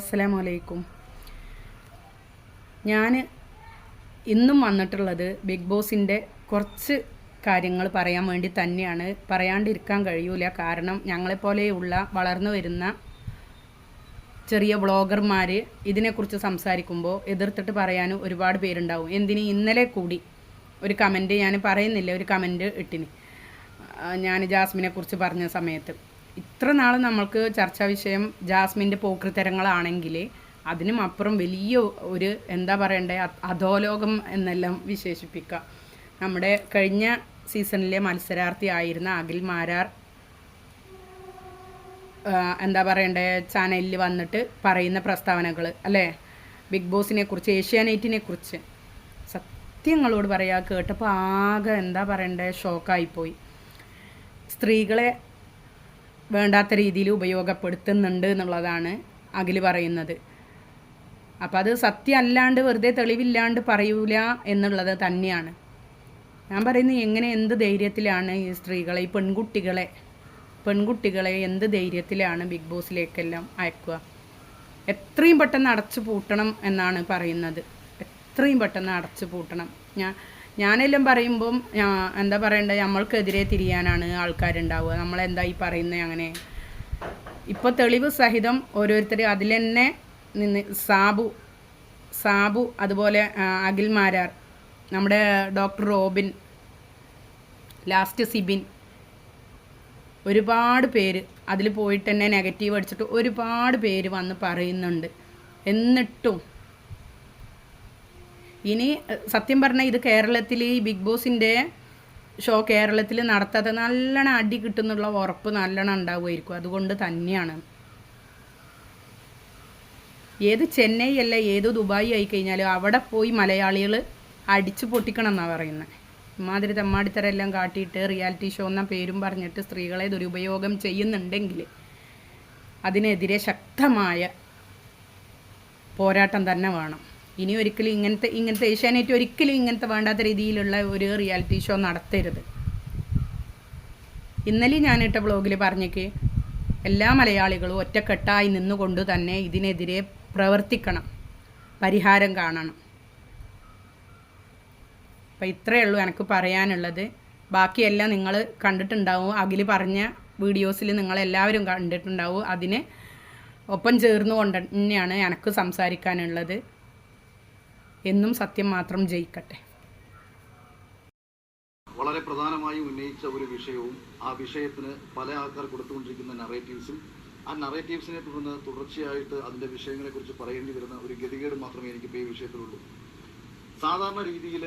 അസ്സലാമു വലൈക്കും ഞാൻ ഇന്നും വന്നിട്ടുള്ളത് ബിഗ് ബോസിന്റെ കുറച്ച് കാര്യങ്ങൾ പറയാൻ വേണ്ടി തന്നെയാണ്. പറയാണ്ടിരിക്കാൻ കഴിയൂല. കാരണം ഞങ്ങളെപ്പോലെയുള്ള വളർന്നു വരുന്ന ചെറിയ വ്ളോഗർമാർ ഇതിനെക്കുറിച്ച് സംസാരിക്കുമ്പോൾ എതിർത്തിട്ട് പറയാനും ഒരുപാട് പേരുണ്ടാവും. എന്തിന് ഇന്നലെ കൂടി ഒരു കമന്റ് ഞാൻ പറയുന്നില്ല ഒരു കമന്റ് ഇട്ടിന്. ഞാൻ ജാസ്മിനെക്കുറിച്ച് പറഞ്ഞ സമയത്ത്. ഇത്ര നാൾ നമ്മൾക്ക് ചർച്ചാ വിഷയം ജാസ്മിന്റെ പോക്കൃത്തരങ്ങളാണെങ്കിൽ അതിനും അപ്പുറം വലിയ ഒരു എന്താ പറയണ്ടേ അധോലോകം എന്നെല്ലാം വിശേഷിപ്പിക്കാം. നമ്മുടെ കഴിഞ്ഞ സീസണിലെ മത്സരാർത്ഥി ആയിരുന്ന അഖിൽ മാരാർ എന്താ പറയണ്ടേ ചാനലിൽ വന്നിട്ട് പറയുന്ന പ്രസ്താവനകൾ അല്ലേ? ബിഗ് ബോസിനെ കുറിച്ച് ഏഷ്യാനെറ്റിനെ കുറിച്ച്. സത്യങ്ങളോട് പറയാ കേട്ടപ്പോൾ ആകെ എന്താ പറയണ്ടേ ഷോക്കായിപ്പോയി. സ്ത്രീകളെ വേണ്ടാത്ത രീതിയിൽ ഉപയോഗപ്പെടുത്തുന്നുണ്ട് എന്നുള്ളതാണ് അഖിൽ പറയുന്നത്. അപ്പം അത് സത്യം അല്ലാണ്ട് വെറുതെ തെളിവില്ലാണ്ട് പറയൂല എന്നുള്ളത് തന്നെയാണ്. ഞാൻ പറയുന്നത് എങ്ങനെ എന്ത് ധൈര്യത്തിലാണ് ഈ സ്ത്രീകളെ ഈ പെൺകുട്ടികളെ പെൺകുട്ടികളെ എന്ത് ധൈര്യത്തിലാണ് ബിഗ് ബോസിലേക്കെല്ലാം അയക്കുക? എത്രയും പെട്ടെന്ന് അടച്ചു പൂട്ടണം എന്നാണ് പറയുന്നത്. എത്രയും പെട്ടെന്ന് അടച്ചു പൂട്ടണം. ഞാൻ ഞാനെല്ലാം പറയുമ്പം എന്താ പറയണ്ടത് നമ്മൾക്കെതിരെ തിരിയാനാണ് ആൾക്കാരുണ്ടാവുക. നമ്മളെന്താ ഈ പറയുന്നത് അങ്ങനെ. ഇപ്പോൾ തെളിവ് സഹിതം ഓരോരുത്തർ അതിൽ തന്നെ നിന്ന് സാബു സാബു അതുപോലെ അഖിൽ മാരാർ നമ്മുടെ ഡോക്ടർ റോബിൻ ലാസ്റ്റ് സിബിൻ ഒരുപാട് പേര് അതിൽ പോയിട്ട് തന്നെ നെഗറ്റീവ് അടിച്ചിട്ട് ഒരുപാട് പേര് വന്ന് പറയുന്നുണ്ട്. എന്നിട്ടും ഇനി സത്യം പറഞ്ഞാൽ ഇത് കേരളത്തിൽ ഈ ബിഗ് ബോസിന്റെ ഷോ കേരളത്തിൽ നടത്താത്ത നല്ലോണം അടി കിട്ടുന്നുള്ള ഉറപ്പ് നല്ലോണം ഉണ്ടാവുമായിരിക്കും. അതുകൊണ്ട് തന്നെയാണ്. ഏത് ചെന്നൈ അല്ല ഏത് ദുബായി ആയി കഴിഞ്ഞാലും അവിടെ പോയി മലയാളികൾ അടിച്ചു പൊട്ടിക്കണം എന്നാണ് പറയുന്നത് ഇമാതിരി തമ്മാടിത്തരെല്ലാം കാട്ടിയിട്ട് റിയാലിറ്റി ഷോ എന്ന പേരും പറഞ്ഞിട്ട് സ്ത്രീകളെ ദുരുപയോഗം ചെയ്യുന്നുണ്ടെങ്കിൽ അതിനെതിരെ ശക്തമായ പോരാട്ടം തന്നെ വേണം. ഇനി ഒരിക്കലും ഇങ്ങനത്തെ ഇങ്ങനത്തെ ഏഷ്യാനെറ്റ് ഒരിക്കലും ഇങ്ങനത്തെ വേണ്ടാത്ത രീതിയിലുള്ള ഒരു റിയാലിറ്റി ഷോ നടത്തരുത്. ഇന്നലെ ഞാനിട്ട ബ്ലോഗിൽ പറഞ്ഞേക്ക് എല്ലാ മലയാളികളും ഒറ്റക്കെട്ടായി നിന്നുകൊണ്ട് തന്നെ ഇതിനെതിരെ പ്രവർത്തിക്കണം പരിഹാരം കാണണം. അപ്പം ഇത്രയേ ഉള്ളൂ എനിക്ക് പറയാനുള്ളത്. ബാക്കിയെല്ലാം നിങ്ങൾ കണ്ടിട്ടുണ്ടാവും. അഖിൽ പറഞ്ഞ വീഡിയോസിൽ നിങ്ങളെല്ലാവരും കണ്ടിട്ടുണ്ടാവും. അതിന് ഒപ്പം ചേർന്നുകൊണ്ട് തന്നെയാണ് എനിക്ക് സംസാരിക്കാനുള്ളത്. എന്നും സത്യം മാത്രം ജയിക്കട്ടെ. വളരെ പ്രധാനമായി ഉന്നയിച്ച ഒരു വിഷയവും ആ വിഷയത്തിന് പല ആൾക്കാർ കൊടുത്തുകൊണ്ടിരിക്കുന്ന നറേറ്റീവ്സും ആ നറേറ്റീവ്സിനെ തുടർന്ന് തുടർച്ചയായിട്ട് അതിന്റെ വിഷയങ്ങളെക്കുറിച്ച് പറയേണ്ടി വരുന്ന ഒരു ഗതികേട് മാത്രമേ എനിക്ക് ഈ വിഷയത്തിലുള്ളൂ. സാധാരണ രീതിയിൽ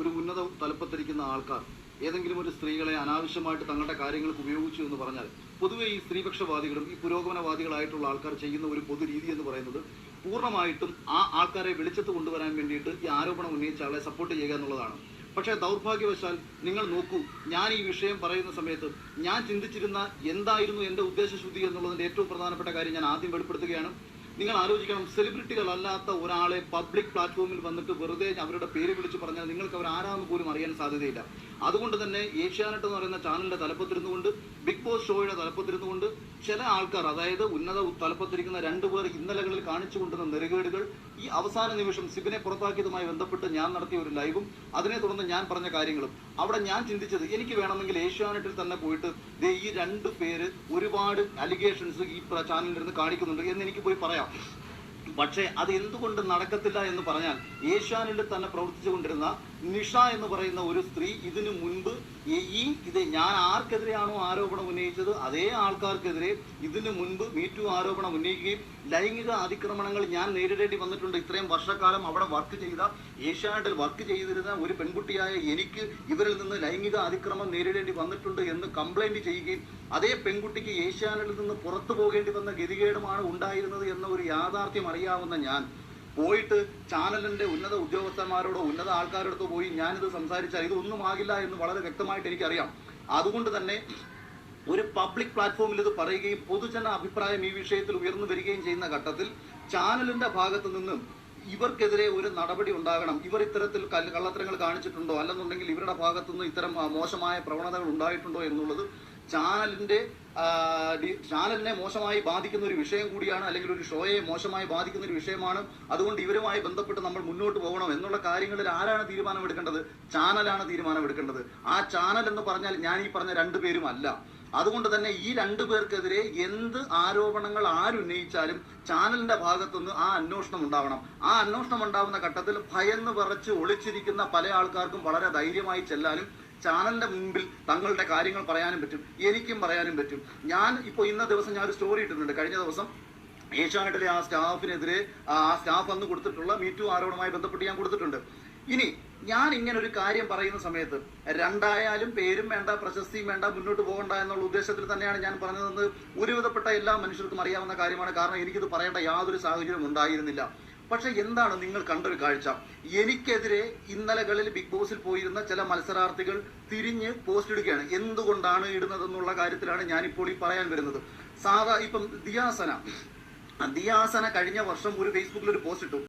ഒരു ഉന്നത തലപ്പത്തിരിക്കുന്ന ആൾക്കാർ ഏതെങ്കിലും ഒരു സ്ത്രീകളെ അനാവശ്യമായിട്ട് തങ്ങളുടെ കാര്യങ്ങൾക്ക് ഉപയോഗിച്ചു എന്ന് പറഞ്ഞാൽ പൊതുവെ ഈ സ്ത്രീപക്ഷവാദികളും ഈ പുരോഗമനവാദികളായിട്ടുള്ള ആൾക്കാർ ചെയ്യുന്ന ഒരു പൊതു രീതി എന്ന് പറയുന്നത് പൂർണമായിട്ടും ആ ആൾക്കാരെ വെളിച്ചത്ത് കൊണ്ടുവരാൻ വേണ്ടിയിട്ട് ഈ ആരോപണം ഉന്നയിച്ച ആളെ സപ്പോർട്ട് ചെയ്യുക എന്നുള്ളതാണ്. പക്ഷേ ദൗർഭാഗ്യവശാൽ നിങ്ങൾ നോക്കൂ ഞാൻ ഈ വിഷയം പറയുന്ന സമയത്ത് ഞാൻ ചിന്തിച്ചിരുന്ന എന്തായിരുന്നു എന്റെ ഉദ്ദേശശുദ്ധി എന്നുള്ളതിന്റെ ഏറ്റവും പ്രധാനപ്പെട്ട കാര്യം ഞാൻ ആദ്യം വെളിപ്പെടുത്തുകയാണ്. നിങ്ങൾ ആലോചിക്കണം സെലിബ്രിറ്റികളല്ലാത്ത ഒരാളെ പബ്ലിക് പ്ലാറ്റ്ഫോമിൽ വന്നിട്ട് വെറുതെ അവരുടെ പേര് വിളിച്ച് പറഞ്ഞാൽ നിങ്ങൾക്ക് അവർ ആരാന്ന് പോലും അറിയാൻ സാധ്യതയില്ല. അതുകൊണ്ട് തന്നെ ഏഷ്യാനെറ്റ് എന്ന് പറയുന്ന ചാനലിന്റെ തലപ്പത്തിരുന്നുകൊണ്ട് ബിഗ് ബോസ് ഷോയുടെ തലപ്പത്തിരുന്നുകൊണ്ട് ചില ആൾക്കാർ അതായത് ഉന്നത തലപ്പത്തിരിക്കുന്ന രണ്ടുപേർ ഇന്നലകളിൽ കാണിച്ചു കൊണ്ടുവന്ന നെറുകേടുകൾ ഈ അവസാന നിമിഷം സിബിനെ പുറത്താക്കിയതുമായി ബന്ധപ്പെട്ട് ഞാൻ നടത്തിയ ഒരു ലൈവും അതിനെ തുടർന്ന് ഞാൻ പറഞ്ഞ കാര്യങ്ങളും. അവിടെ ഞാൻ ചിന്തിച്ചത് എനിക്ക് വേണമെങ്കിൽ ഏഷ്യാനെറ്റിൽ തന്നെ പോയിട്ട് ഈ രണ്ട് പേര് ഒരുപാട് അലിഗേഷൻസ് ഈ ചാനലിൽ നിന്ന് കാണിക്കുന്നുണ്ട് എന്ന് എനിക്ക് പോയി പറയാം. പക്ഷേ അത് എന്തുകൊണ്ട് നടക്കത്തില്ല എന്ന് പറഞ്ഞാൽ ഏഷ്യാനിൽ തന്നെ പ്രവർത്തിച്ചുകൊണ്ടിരുന്ന നിഷ എന്ന് പറയുന്ന ഒരു സ്ത്രീ ഇതിനു മുൻപ് ഈ ഇത് ഞാൻ ആർക്കെതിരെയാണോ ആരോപണം ഉന്നയിച്ചത് അതേ ആൾക്കാർക്കെതിരെ ഇതിനു മുൻപ് മീറ്റു ആരോപണം ഉന്നയിക്കുകയും ലൈംഗിക അതിക്രമണങ്ങൾ ഞാൻ നേരിടേണ്ടി വന്നിട്ടുണ്ട്. ഇത്രയും വർഷക്കാലം അവിടെ വർക്ക് ചെയ്ത ഏഷ്യാനെറ്റിൽ വർക്ക് ചെയ്തിരുന്ന ഒരു പെൺകുട്ടിയായ എനിക്ക് ഇവരിൽ നിന്ന് ലൈംഗിക അതിക്രമം നേരിടേണ്ടി വന്നിട്ടുണ്ട് എന്ന് കംപ്ലൈന്റ് ചെയ്യുകയും അതേ പെൺകുട്ടിക്ക് ഏഷ്യാനെറ്റിൽ നിന്ന് പുറത്തു പോകേണ്ടി വന്ന ഗതികേടുമാണ് ഉണ്ടായിരുന്നത് എന്ന ഒരു യാഥാർത്ഥ്യം അറിയാവുന്ന ഞാൻ പോയിട്ട് ചാനലിന്റെ ഉന്നത ഉദ്യോഗസ്ഥന്മാരോടോ ഉന്നത ആൾക്കാരോടോ പോയി ഞാനിത് സംസാരിച്ചാൽ ഇതൊന്നും ആകില്ല എന്ന് വളരെ വ്യക്തമായിട്ട് എനിക്കറിയാം. അതുകൊണ്ട് തന്നെ ഒരു പബ്ലിക് പ്ലാറ്റ്ഫോമിൽ ഇത് പറയുകയും പൊതുജന അഭിപ്രായം ഈ വിഷയത്തിൽ ഉയർന്നു വരികയും ചെയ്യുന്ന ഘട്ടത്തിൽ ചാനലിന്റെ ഭാഗത്തു നിന്നും ഇവർക്കെതിരെ ഒരു നടപടി ഉണ്ടാകണം. ഇവർ ഇത്തരത്തിൽ കള്ളത്തരങ്ങൾ കാണിച്ചിട്ടുണ്ടോ? അല്ലെന്നുണ്ടെങ്കിൽ ഇവരുടെ ഭാഗത്തുനിന്ന് ഇത്തരം മോശമായ പ്രവണതകൾ ഉണ്ടായിട്ടുണ്ടോ എന്നുള്ളത് ചാനലിന്റെ ചാനലിനെ മോശമായി ബാധിക്കുന്ന ഒരു വിഷയം കൂടിയാണ് അല്ലെങ്കിൽ ഒരു ഷോയെ മോശമായി ബാധിക്കുന്ന ഒരു വിഷയമാണ്. അതുകൊണ്ട് ഇവരുമായി ബന്ധപ്പെട്ട് നമ്മൾ മുന്നോട്ട് പോകണം എന്നുള്ള കാര്യങ്ങളിൽ ആരാണ് തീരുമാനമെടുക്കേണ്ടത്? ചാനലാണ് തീരുമാനമെടുക്കേണ്ടത്. ആ ചാനൽ എന്ന് പറഞ്ഞാൽ ഞാൻ ഈ പറഞ്ഞ രണ്ടു പേരും അല്ല. അതുകൊണ്ട് തന്നെ ഈ രണ്ടു പേർക്കെതിരെ എന്ത് ആരോപണങ്ങൾ ആരുന്നയിച്ചാലും ചാനലിന്റെ ഭാഗത്തുനിന്ന് ആ അന്വേഷണം ഉണ്ടാവണം. ആ അന്വേഷണം ഉണ്ടാവുന്ന ഘട്ടത്തിൽ ഭയന്ന് വിറച്ച് ഒളിച്ചിരിക്കുന്ന പല ആൾക്കാർക്കും വളരെ ധൈര്യമായി ചെല്ലാനും ചാനലിന്റെ മുമ്പിൽ തങ്ങളുടെ കാര്യങ്ങൾ പറയാനും പറ്റും എനിക്കും പറയാനും പറ്റും. ഞാൻ ഇപ്പോൾ ഇന്ന ദിവസം ഞാൻ ഒരു സ്റ്റോറി ഇട്ടിട്ടുണ്ട്. കഴിഞ്ഞ ദിവസം ഏഷ്യാനെറ്റിലെ ആ സ്റ്റാഫിനെതിരെ ആ സ്റ്റാഫ് അന്ന് കൊടുത്തിട്ടുള്ള മീറ്റു ആരോപണവുമായി ബന്ധപ്പെട്ട് ഞാൻ കൊടുത്തിട്ടുണ്ട്. ഇനി ഞാൻ ഇങ്ങനെ ഒരു കാര്യം പറയുന്ന സമയത്ത് രണ്ടായാലും പേരും വേണ്ട പ്രശസ്തിയും വേണ്ട മുന്നോട്ട് പോകണ്ട എന്നുള്ള ഉദ്ദേശത്തിൽ തന്നെയാണ് ഞാൻ പറഞ്ഞതെന്ന് ഒരുവിധപ്പെട്ട എല്ലാ മനുഷ്യർക്കും അറിയാവുന്ന കാര്യമാണ്. കാരണം എനിക്കിത് പറയേണ്ട യാതൊരു സാഹചര്യവും ഉണ്ടായിരുന്നില്ല. പക്ഷെ എന്താണ് നിങ്ങൾ കണ്ടൊരു കാഴ്ച? എനിക്കെതിരെ ഇന്നലകളിൽ ബിഗ് ബോസിൽ പോയിരുന്ന ചില മത്സരാർത്ഥികൾ തിരിഞ്ഞ് പോസ്റ്റ് ഇടുകയാണ്. എന്തുകൊണ്ടാണ് ഇടുന്നതെന്നുള്ള കാര്യത്തിലാണ് ഞാനിപ്പോൾ ഈ പറയാൻ വരുന്നത്. സാധാ ഇപ്പം ദിയാസന. ദിയാസന കഴിഞ്ഞ വർഷം ഒരു ഫേസ്ബുക്കിൽ ഒരു പോസ്റ്റ് ഇട്ടു.